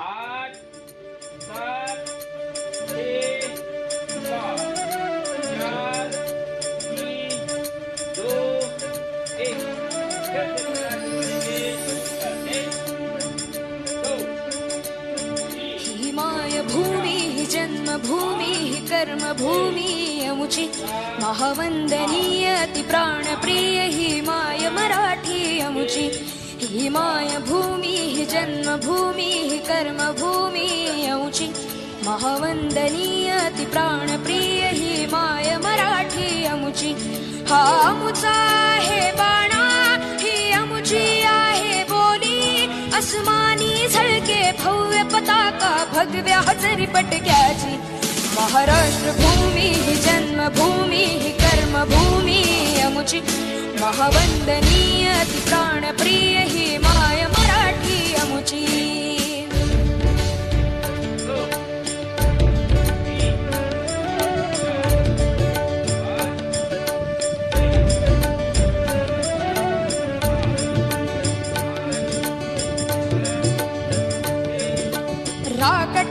आठ, सात भूमि जन्म भूमि कर्म भूमि अमुची। महावंदनीय अति प्राण प्रिय ही माय मराठी अमुचि। ही माय भूमि ही जन्मभूमी ही कर्मभूमी अमुची महावंदनीय ती प्राणप्रिय ही माय मराठी अमुची हा अमुचा आहे बाणा ही अमुची आहे बोली अस्मानी झळके भव्य पताका भगव्या हजरी पटक्याची. महाराष्ट्र भूमी ही जन्मभूमी ही कर्मभूमी अमुची महावंदनीय ती प्राणप्रिय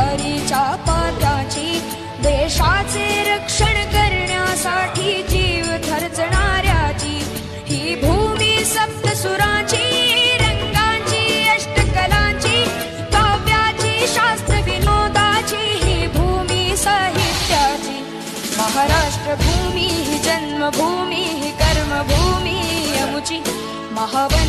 तलवारीच्या पात्याची देशाचे रक्षण करण्यासाठी जीव खर्चणाऱ्याची ही भूमी सप्तसुराची रंगांची अष्टकलांची काव्याची शास्त्र विनोदाची ही भूमी साहित्याची. महाराष्ट्र भूमी ही जन्मभूमी ही कर्मभूमी अमुची महावन